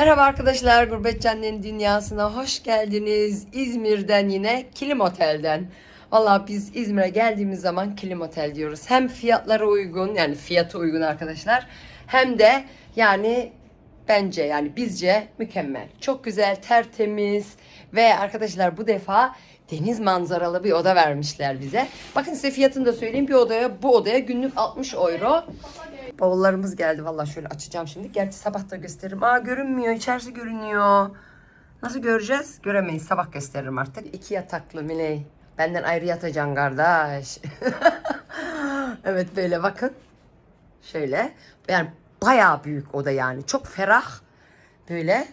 Merhaba arkadaşlar, Gurbet Cennetin Dünyası'na hoş geldiniz. İzmir'den yine Kilim Otel'den. Valla biz İzmir'e geldiğimiz zaman Kilim Otel diyoruz. Hem fiyatlara uygun, yani fiyatı uygun arkadaşlar. Hem de yani bence yani bizce mükemmel. Çok güzel, tertemiz ve arkadaşlar bu defa deniz manzaralı bir oda vermişler bize. Bakın size fiyatını da söyleyeyim. Bir odaya bu odaya günlük 60 euro. Bavullarımız geldi. Vallahi şöyle açacağım şimdi. Gerçi sabah da gösteririm. Aa görünmüyor. İçerisi görünüyor. Nasıl göreceğiz? Göremeyiz. Sabah gösteririm artık. İki yataklı Miley. Benden ayrı yatacaksın kardeş. evet böyle bakın. Şöyle. Yani bayağı büyük oda yani. Çok ferah. Böyle.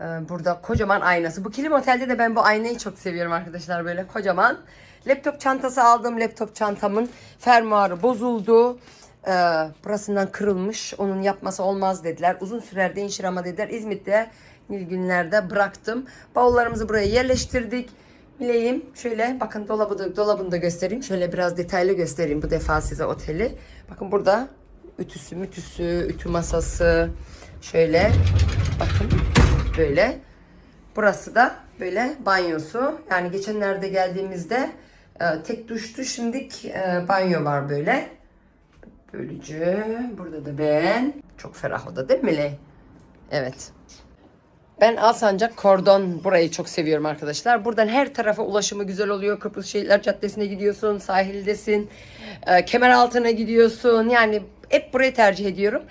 Ee, Burada kocaman aynası. Bu kilim otelde de ben bu aynayı çok seviyorum arkadaşlar. Böyle kocaman. Laptop çantası aldım. Laptop çantamın fermuarı bozuldu. Ee, burasından kırılmış. Onun yapması olmaz dediler. Uzun sürer değişir ama dediler. İzmit'te günlerde bıraktım. Bavullarımızı buraya yerleştirdik. Bileyim şöyle bakın dolabı da, dolabını da göstereyim. Şöyle biraz detaylı göstereyim bu defa size oteli. Bakın burada ütüsü mütüsü, ütü masası. Şöyle bakın böyle. Burası da böyle banyosu. Yani geçenlerde geldiğimizde e, tek duştu. Şimdi e, banyo var böyle. Böylece burada da ben. Çok ferah oda değil mi Miley? Evet. Ben Alsancak Kordon burayı çok seviyorum arkadaşlar. Buradan her tarafa ulaşımı güzel oluyor. Kıbrıs Şehitler Caddesi'ne gidiyorsun, sahildesin, e, kemer altına gidiyorsun. Yani hep burayı tercih ediyorum.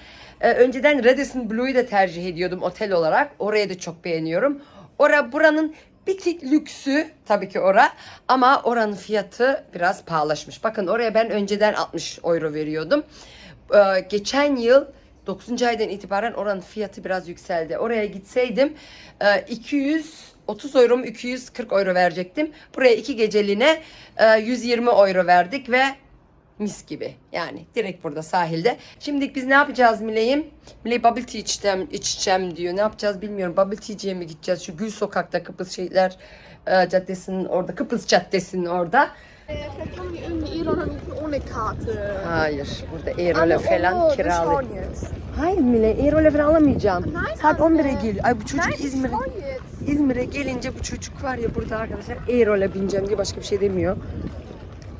E, önceden Radisson Blue'yu da tercih ediyordum otel olarak. Orayı da çok beğeniyorum. Ora buranın bir tık lüksü tabii ki ora ama oranın fiyatı biraz pahalaşmış. Bakın oraya ben önceden 60 euro veriyordum. Ee, geçen yıl 9. aydan itibaren oranın fiyatı biraz yükseldi. Oraya gitseydim e, 230 euro mu 240 euro verecektim. Buraya iki geceliğine e, 120 euro verdik ve mis gibi. Yani direkt burada sahilde. Şimdi biz ne yapacağız Miley'im? Miley bubble tea içeceğim, içeceğim diyor. Ne yapacağız bilmiyorum. Bubble tea'ciye mi gideceğiz? Şu Gül Sokak'ta Kıbrıs Şehitler e, Caddesi'nin orada. Kıbrıs Caddesi'nin orada. Hayır. Burada Eyrole Ama falan kiralı. Hayır Miley Eyrole falan alamayacağım. Saat anne. 11'e gel. Ay bu çocuk İzmir'e. İzmir'e gelince bu çocuk var ya burada arkadaşlar Eyrole bineceğim diye başka bir şey demiyor.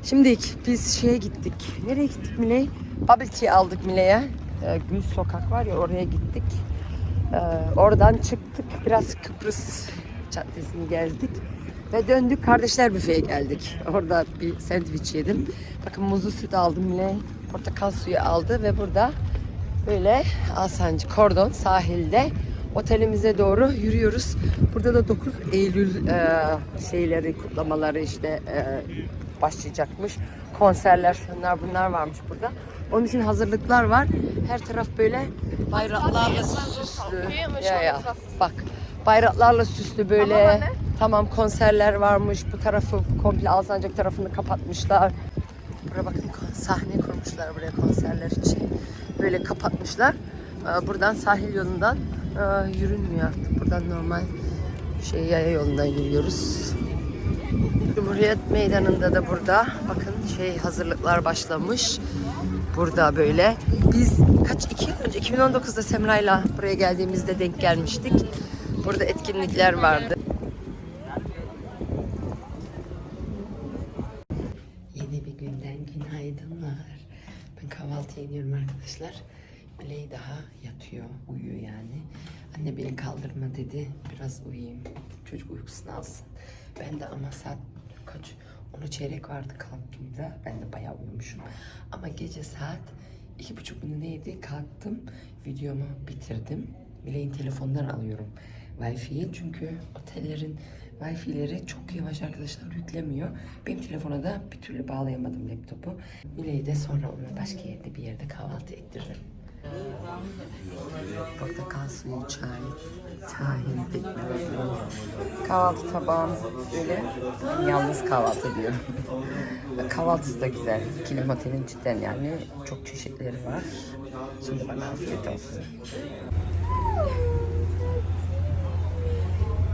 Şimdi biz şeye gittik. Nereye gittik Miley? Bubble tea aldık Miley'e. Ee, Gül Sokak var ya oraya gittik. Ee, oradan çıktık. Biraz Kıbrıs Caddesi'ni gezdik. Ve döndük kardeşler büfeye geldik. Orada bir sandviç yedim. Bakın muzlu süt aldım Miley. Portakal suyu aldı ve burada böyle Alsancı Kordon sahilde otelimize doğru yürüyoruz. Burada da 9 Eylül e, şeyleri kutlamaları işte e, başlayacakmış. Konserler şunlar bunlar varmış burada. Onun için hazırlıklar var. Her taraf böyle bayraklarla süslü. Ya ya bak bayraklarla süslü böyle. Tamam konserler varmış. Bu tarafı komple Alsancak tarafını kapatmışlar. Buraya bakın sahne kurmuşlar buraya konserler için. Böyle kapatmışlar. Ee, Buradan sahil yolundan e, yürünmüyor artık. Buradan normal şey yaya yolundan yürüyoruz. Cumhuriyet Meydanı'nda da burada bakın şey hazırlıklar başlamış. Burada böyle. Biz kaç iki yıl önce 2019'da Semra'yla buraya geldiğimizde denk gelmiştik. Burada etkinlikler vardı. Yeni bir günden günaydınlar. Ben kahvaltı ediyorum arkadaşlar. Miley daha yatıyor, uyuyor yani. Anne beni kaldırma dedi. Biraz uyuyayım. Çocuk uykusunu alsın. Ben de ama saat kaç? Onu çeyrek vardı kalktığımda. Ben de bayağı uyumuşum. Ama gece saat iki buçuk mu neydi? Kalktım. Videomu bitirdim. Miley'in telefondan alıyorum. Wi-Fi'yi çünkü otellerin Wi-Fi'leri çok yavaş arkadaşlar yüklemiyor. Benim telefona da bir türlü bağlayamadım laptopu. Miley'i de sonra onu başka yerde bir yerde kahvaltı ettiririm. Portakal suyu, çay, tahin, pekmez, Kahvaltı tabağım böyle. Yalnız kahvaltı ediyorum. Kahvaltısı da güzel. Kilim Otel'in cidden yani çok çeşitleri var. Şimdi bana afiyet olsun.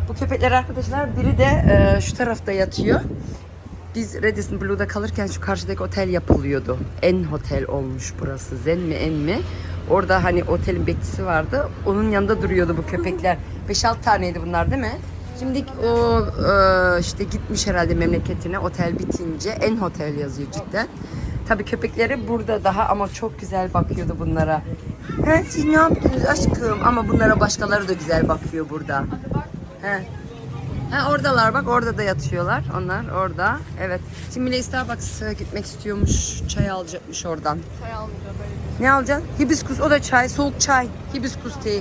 Bu köpekler arkadaşlar biri de e, şu tarafta yatıyor. Biz Radisson Blu'da kalırken şu karşıdaki otel yapılıyordu. En hotel olmuş burası. Zen mi en mi? Orada hani otelin bekçisi vardı. Onun yanında duruyordu bu köpekler. 5-6 taneydi bunlar değil mi? Şimdi o e, işte gitmiş herhalde memleketine otel bitince en hotel yazıyor cidden. Tabii köpekleri burada daha ama çok güzel bakıyordu bunlara. He, siz ne yaptınız aşkım? Ama bunlara başkaları da güzel bakıyor burada. He. Ha oradalar bak orada da yatıyorlar onlar orada. Evet. Şimdi Miley Starbucks'a gitmek istiyormuş. Çay alacakmış oradan. Çay almayacağım böyle bir Ne alacaksın? Hibiskus o da çay. Soğuk çay. Hibiskus tea.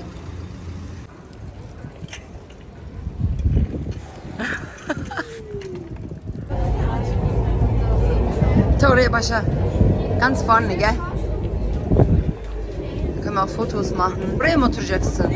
Ta oraya başa. Ganz vorne gell? Da können wir Fotos machen. Buraya mı oturacaksın?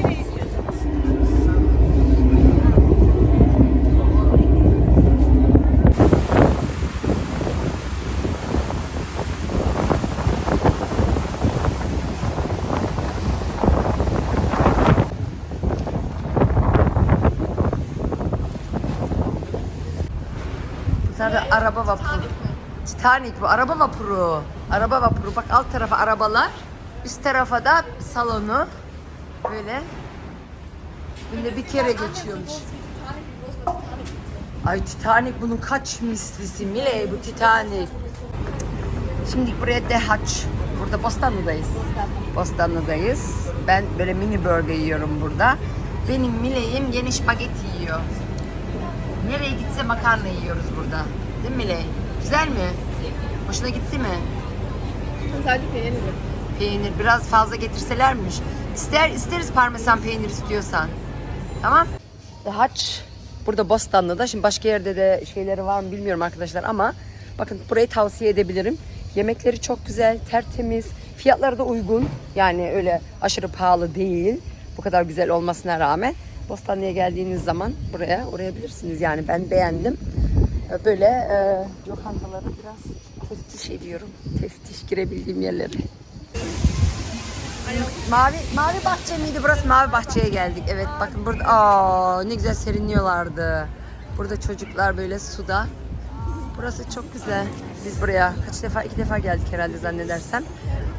Bunlar da araba vapuru. Titanic bu araba vapuru. Araba vapuru. Bak alt tarafa arabalar. Üst tarafa da salonu. Böyle. Günde bir kere geçiyormuş. Ay Titanic bunun kaç mislisi Miley bu Titanic. Şimdi buraya Dehaç. Burada Bostanlı'dayız. Bostanlı'dayız. Ben böyle mini burger yiyorum burada. Benim Miley'im yeni spagetti yiyor. Nereye gitse makarna yiyoruz burada. Değil mi Miley? Güzel mi? Hoşuna gitti mi? Sadece peynir mi? Peynir biraz fazla getirselermiş. İster isteriz parmesan peynir istiyorsan. Tamam? Haç burada Bostanlı'da. Şimdi başka yerde de şeyleri var mı bilmiyorum arkadaşlar ama bakın burayı tavsiye edebilirim. Yemekleri çok güzel, tertemiz, fiyatları da uygun. Yani öyle aşırı pahalı değil. Bu kadar güzel olmasına rağmen Bostanlı'ya geldiğiniz zaman buraya uğrayabilirsiniz. Yani ben beğendim. Böyle e, lokantaları biraz teftiş ediyorum. Teftiş girebildiğim yerleri. Mavi mavi bahçe miydi? Burası mavi bahçeye geldik. Evet bakın burada aa ne güzel serinliyorlardı. Burada çocuklar böyle suda. Burası çok güzel. Biz buraya kaç defa iki defa geldik herhalde zannedersem.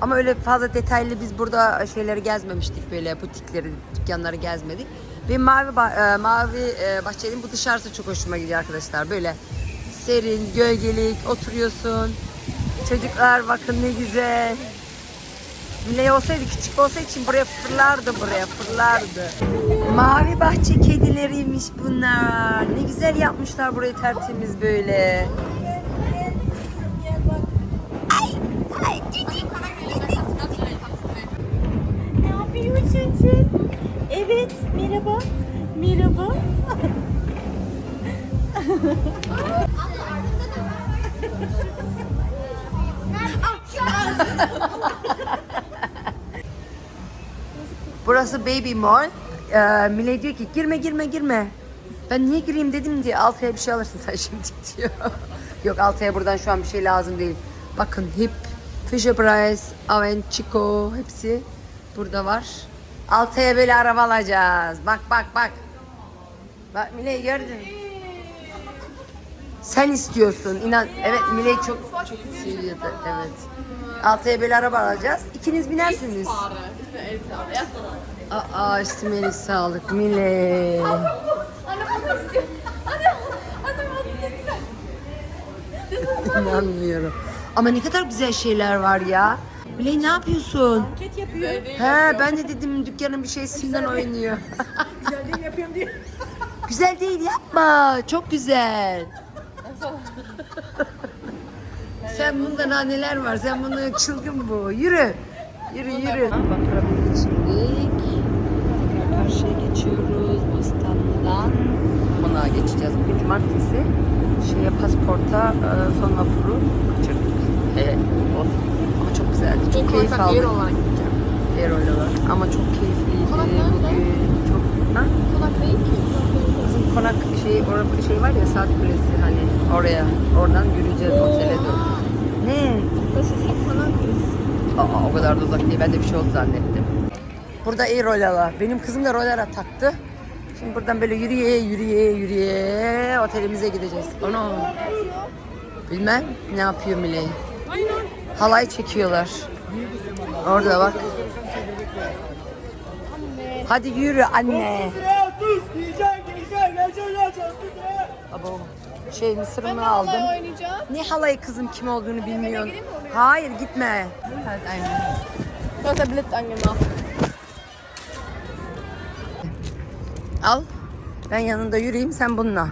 Ama öyle fazla detaylı biz burada şeyleri gezmemiştik böyle butikleri, dükkanları gezmedik. Ve mavi e, mavi e, bahçenin bu dışarısı çok hoşuma gidiyor arkadaşlar. Böyle serin, gölgelik, oturuyorsun. Çocuklar bakın ne güzel. Miley olsaydı küçük olsaydı için buraya fırlardı buraya fırlardı. Mavi bahçe kedileriymiş bunlar. Ne güzel yapmışlar burayı tertemiz böyle. Ne yapıyorsun sen? Evet, merhaba. Merhaba. Burası Baby Mall. Ee, Miley diyor ki girme girme girme. Ben niye gireyim dedim diye Altay'a bir şey alırsın sen şimdi diyor. Yok Altay'a buradan şu an bir şey lazım değil. Bakın Hip, Fisher Price, Aven, Chico hepsi burada var. Altay'a böyle araba alacağız. Bak bak bak. Bak Miley gördün. Sen istiyorsun. İnan evet Miley çok çok seviyordu. Evet. Altay'a böyle araba alacağız. İkiniz binersiniz. Aa üstüme sağlık Mile. İnanmıyorum. Ama ne kadar güzel şeyler var ya. Mile ne yapıyorsun? Ket yapıyor. He ben de dedim dükkanın bir şey simden oynuyor. Güzel değil yapıyorum diyor. güzel değil yapma. Çok güzel. Sen bunda neler var? Sen bunu çılgın bu. Yürü. Yürü yürü. Bindik şimdi. Karşıya geçiyoruz. Bostanlı'dan. Konağa geçeceğiz. Bugün cumartesi. Şeye pasporta e, son vapuru kaçırdık. Evet. Olsun. Ama çok güzeldi. Çok keyif Kontak aldık. yer olarak gideceğim. Diğer oynalar. Ama çok keyifliydi Konak bugün. Çok... Ha? Konak değil ki. Bizim konak şey, orada şey var ya saat kulesi hani oraya. Oradan yürüyeceğiz otele doğru. Ne? Konak Aa, o kadar da uzak değil. Ben de bir şey oldu zannettim. Burada iyi roller Benim kızım da rollera taktı. Şimdi buradan böyle yürüye yürüye yürüye otelimize gideceğiz. Ana. Bilmem ne yapıyor Miley. Halay çekiyorlar. Orada bak. Hadi yürü anne. Abo. Şey mısırımı aldım. oynayacağım. Ne halayı kızım kim olduğunu bilmiyorum. Hayır gitme. Du hast der Blitz angemacht. Al. Ben yanında yürüyeyim sen bununla.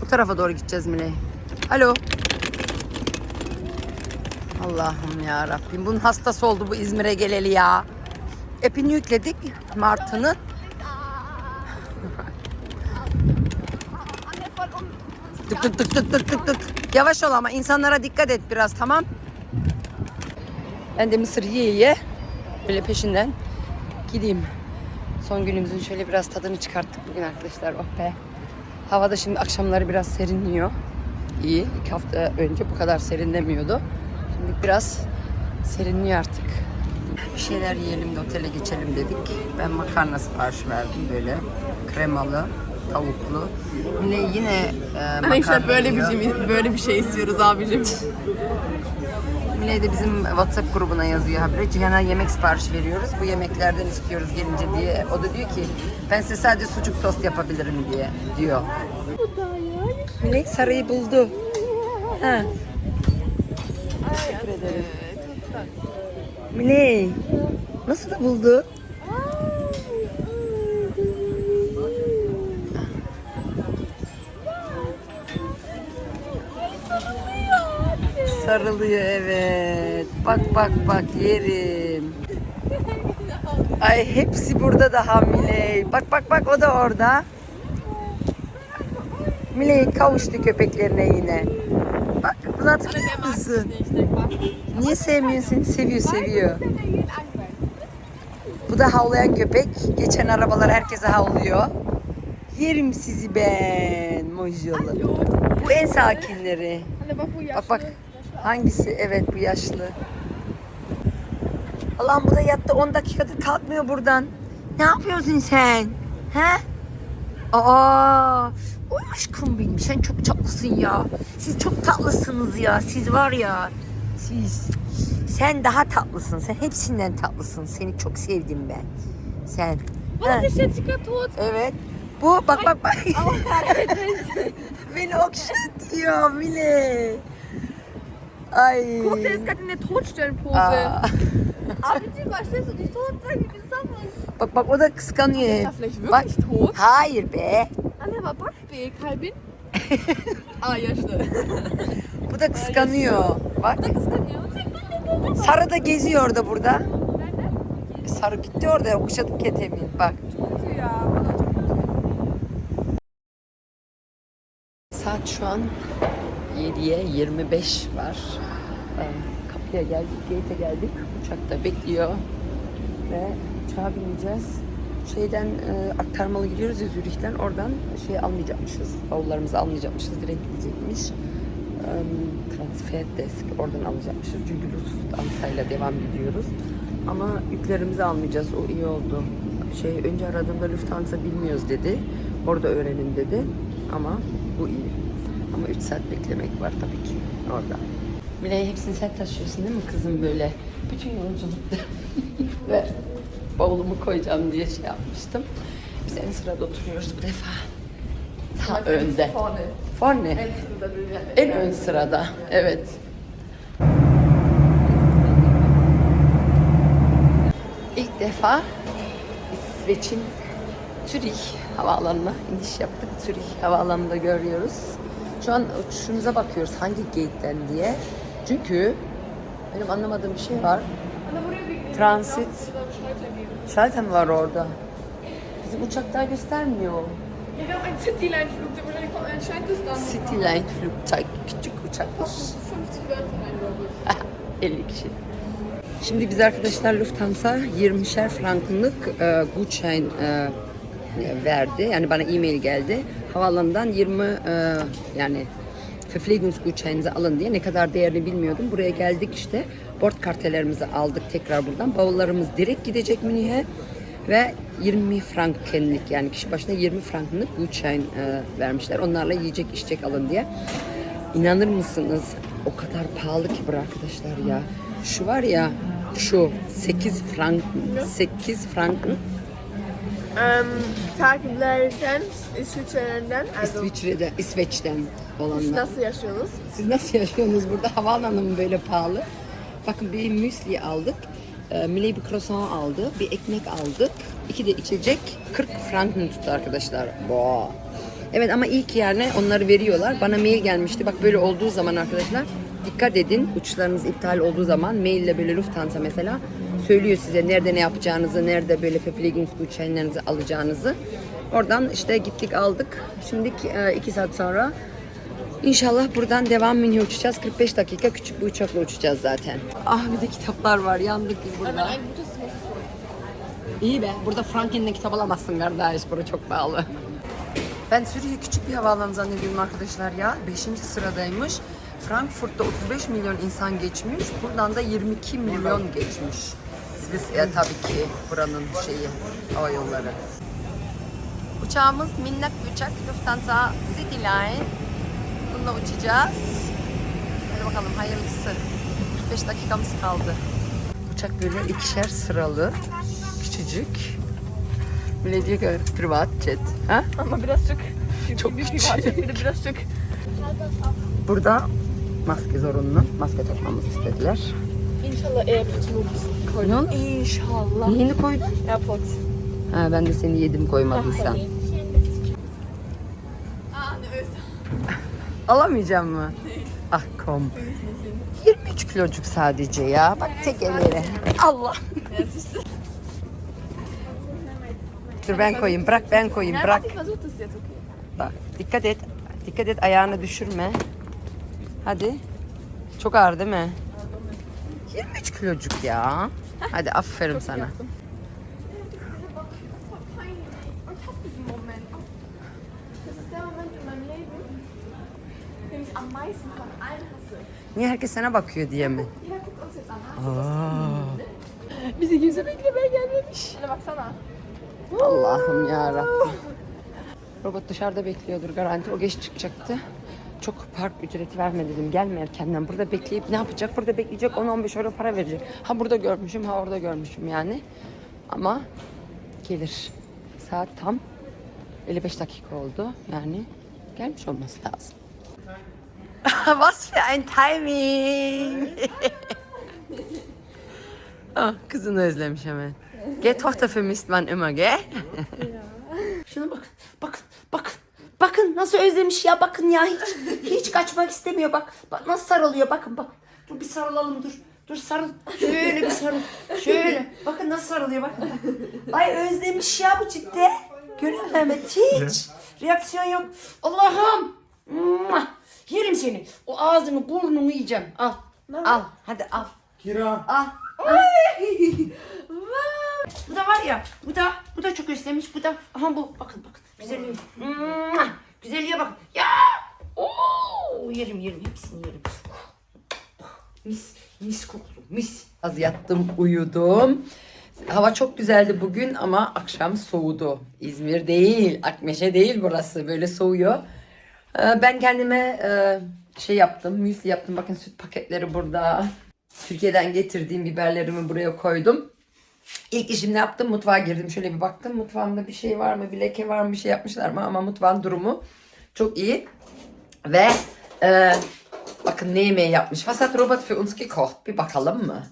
Bu tarafa doğru gideceğiz Mine. Alo. Allah'ım ya Rabbim. Bunun hastası oldu bu İzmir'e geleli ya. Epini yükledik Martı'nın. Tık tık tık tık tık tık tık. Yavaş ol ama insanlara dikkat et biraz tamam. Ben de mısır yiye yiye böyle peşinden gideyim. Son günümüzün şöyle biraz tadını çıkarttık bugün arkadaşlar. Oh be. Havada şimdi akşamları biraz serinliyor. İyi. İki hafta önce bu kadar serinlemiyordu. Şimdi biraz serinliyor artık. Bir şeyler yiyelim de otele geçelim dedik. Ben makarna sipariş verdim böyle. Kremalı, tavuklu. Yine yine e, Hani işte makarna böyle bir şey, böyle bir şey istiyoruz abicim. Miley de bizim WhatsApp grubuna yazıyor habire. Cihan'a yemek sipariş veriyoruz. Bu yemeklerden istiyoruz gelince diye. O da diyor ki ben size sadece sucuk tost yapabilirim diye diyor. Miley sarıyı buldu. Ha. Teşekkür ederim. Miley nasıl da buldu? Sarılıyor evet. Bak bak bak yerim. Ay hepsi burada daha Miley. Bak bak bak o da orada. Miley kavuştu köpeklerine yine. Bak bunu hatırlıyor musun? Niye sevmiyorsun? Seviyor seviyor. Bu da havlayan köpek. Geçen arabalar herkese havlıyor. Yerim sizi ben. Maşallah. Bu en sakinleri. Bak Bak. Hangisi? Evet bu yaşlı. Allah'ım bu da yattı 10 dakikadır kalkmıyor buradan. Ne yapıyorsun sen? He? Aa, oy aşkım benim sen çok tatlısın ya. Siz çok tatlısınız ya. Siz var ya. Siz. Sen daha tatlısın. Sen hepsinden tatlısın. Seni çok sevdim ben. Sen. Was Ha, ist jetzt? Evet. Bu bak bak bak. Beni okşatıyor Mile. Ay. Guck, der ist gerade in der Todstellenpose. Aa. Abicim başlasın nicht tot sein, wie insanlar. Bak bak o da kıskanıyor. Ist er vielleicht Bak. wirklich tot? Hayır be. Anne aber bak be kalbin. Aa yaşlı. Bu da kıskanıyor. Bak Kıskanıyor. sarı da geziyor orada burada. Sarı gitti orada okşadık ketemin. Bak. Kötü ya. Bana çok Saat şu an 7'ye 25 var. Ee, Kapıya geldik, gate'e geldik. Uçakta bekliyor. Ve uçağa bineceğiz. Şeyden e, aktarmalı gidiyoruz ya Zürih'ten. Oradan şey almayacakmışız. Bavullarımızı almayacakmışız. Direkt gidecekmiş. Ee, transfer desk oradan alacakmışız. Çünkü Lufthansa ile devam gidiyoruz. Ama yüklerimizi almayacağız. O iyi oldu. Şey önce aradığımda Lufthansa bilmiyoruz dedi. Orada öğrenin dedi. Ama bu iyi. Ama 3 saat beklemek var tabii ki orada. Miley hepsini sen taşıyorsun değil mi kızım böyle? Bütün yolculukta. Ve bavulumu koyacağım diye şey yapmıştım. Biz en sırada oturuyoruz bu defa. Ta önde. vorne. Vorne. En sırada. En ön sırada. Evet. İlk defa İsveç'in Zürich havaalanına iniş yaptık. Zürich havaalanında görüyoruz. Şu an uçuşumuza bakıyoruz hangi gate'den diye. Çünkü benim anlamadığım bir şey var. Transit. Mi var orada? Bizim uçak daha göstermiyor. Wir haben Cityline flugzeug, küçük uçakmış. 50 Wörter rein, glaube ich. 50 kişi. Şimdi biz arkadaşlar Lufthansa 20'şer frankınlık e, Gutschein e, verdi. Yani bana e-mail geldi. Havaalanından 20 e, yani Verpflegungsgutschein'inizi alın diye ne kadar değerini bilmiyordum. Buraya geldik işte. Bord kartelerimizi aldık tekrar buradan. Bavullarımız direkt gidecek Münih'e. Ve 20 frankenlik yani kişi başına 20 frankenlik Gutschein e, vermişler. Onlarla yiyecek içecek alın diye. İnanır mısınız? O kadar pahalı ki bu arkadaşlar ya. Şu var ya şu 8 frank 8 franken Um, takiplerden, İsviçre'den, also İsviçre'de İsveç'ten siz olanlar. nasıl yaşıyorsunuz? Siz nasıl yaşıyorsunuz burada? Havaalanı mı böyle pahalı? Bakın bir müsli aldık. E, Millet bir croissant aldı. Bir ekmek aldık. iki de içecek. 40 franken tuttu arkadaşlar. Boğa. Evet ama ilk yerine onları veriyorlar. Bana mail gelmişti. Bak böyle olduğu zaman arkadaşlar dikkat edin. Uçuşlarınız iptal olduğu zaman maille böyle Lufthansa mesela söylüyor size nerede ne yapacağınızı, nerede böyle Verpflegungsgutscheinlerinizi alacağınızı. Oradan işte gittik aldık. Şimdi e, iki saat sonra İnşallah buradan devam mini uçacağız. 45 dakika küçük bir uçakla uçacağız zaten. Ah bir de kitaplar var. Yandık biz burada. İyi be. Burada Franken'le kitap alamazsın kardeş. Burası çok pahalı. Ben Suriye küçük bir havaalanı zannediyorum arkadaşlar ya. 5. sıradaymış. Frankfurt'ta 35 milyon insan geçmiş. Buradan da 22 milyon geçmiş. Swiss Air tabii ki buranın şeyi, hava yolları. Uçağımız minnak bir uçak. Lufthansa Cityline. Bununla uçacağız. Hadi bakalım hayırlısı. 45 dakikamız kaldı. Uçak böyle ikişer sıralı. Küçücük. Böyle diyor ki privat jet. Ha? Ama birazcık Çok bir küçük. privat, bir de birazcık Burada maske zorunlu. Maske takmamızı istediler. İnşallah AirPods oldu? İnşallah. Neyini koydun? AirPods. Ha, ben de seni yedim koymadıysan. Aa ne öz. Alamayacağım mı? Ah kom. 23 kilocuk sadece ya. Bak tek elleri. Allah. Dur ben koyayım. Bırak ben koyayım. Bırak. Bak dikkat et. Dikkat et ayağını düşürme. Hadi. Çok ağır değil mi? 23 kilocuk ya. Hadi aferin sana. Niye herkes sana bakıyor diye mi? An. Bizi kimse beklemeye gelmemiş. Şuna baksana. Allah'ım ya Rabbim. Robot dışarıda bekliyordur garanti. O geç çıkacaktı. Çok park ücreti verme dedim. Gelme erkenden. Burada bekleyip ne yapacak? Burada bekleyecek 10-15 euro para verecek. Ha burada görmüşüm ha orada görmüşüm yani. Ama gelir. Saat tam 55 dakika oldu. Yani gelmiş olması lazım. Was für ein Timing. ah, kızını özlemiş hemen. Gell, Tochter vermisst man immer, gell? Şuna bakın. Bakın. Bakın. Bakın nasıl özlemiş ya. Bakın ya. Hiç, hiç kaçmak istemiyor. Bak. Bak nasıl sarılıyor. Bakın bak. Dur bir sarılalım dur. Dur sarıl. Şöyle bir sarıl. Şöyle. Bakın nasıl sarılıyor bakın. Ay özlemiş ya bu ciddi. Musun Mehmet? Hiç. Reaksiyon yok. Allah'ım. Mua! Yerim seni. O ağzını burnunu yiyeceğim. Al. Al. Hadi al. Kira. Al. bu da var ya, bu da bu da çok özlemiş. Bu da aha bu bakın bakın. Güzelliğe. Mua! Güzelliğe bak. Ya! Oo! Yerim yerim hepsini yerim. Mis mis kokulu mis. Az yattım, uyudum. Hava çok güzeldi bugün ama akşam soğudu. İzmir değil, Akmeşe değil burası. Böyle soğuyor. Ee, Ben kendime e, şey yaptım, müsli yaptım. Bakın süt paketleri burada. Türkiye'den getirdiğim biberlerimi buraya koydum. İlk işim ne yaptım? Mutfağa girdim. Şöyle bir baktım. Mutfağımda bir şey var mı? Bir leke var mı? Bir şey yapmışlar mı? Ama mutfağın durumu çok iyi. Ve e, bakın ne yemeği yapmış. Was hat Robert für uns gekocht? Bir bakalım mı?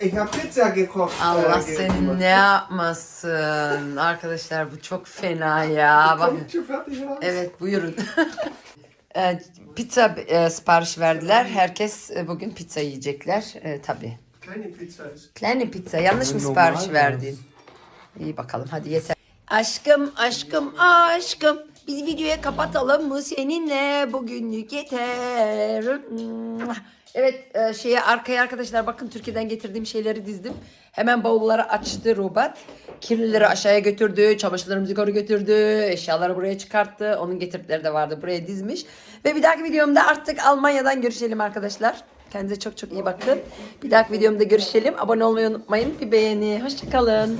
Ich habe Pizza gekocht. Allah äh, seni ne yapmasın. Arkadaşlar bu çok fena ya. Bak, evet buyurun. E, pizza e, sipariş verdiler. Herkes e, bugün pizza yiyecekler. E, tabii. Kleine Pizza. Kleine pizza. Yanlış mı sipariş verdin? İyi bakalım hadi yeter. Aşkım aşkım aşkım. Biz videoyu kapatalım mı seninle? Bugünlük yeter. Evet e, şeye arkaya arkadaşlar bakın Türkiye'den getirdiğim şeyleri dizdim. Hemen bavulları açtı robot. Kirlileri aşağıya götürdü. Çamaşırlarımızı yukarı götürdü. Eşyaları buraya çıkarttı. Onun getirdileri de vardı. Buraya dizmiş. Ve bir dahaki videomda artık Almanya'dan görüşelim arkadaşlar. Kendinize çok çok iyi bakın. Bir dahaki videomda görüşelim. Abone olmayı unutmayın. Bir beğeni. Hoşçakalın.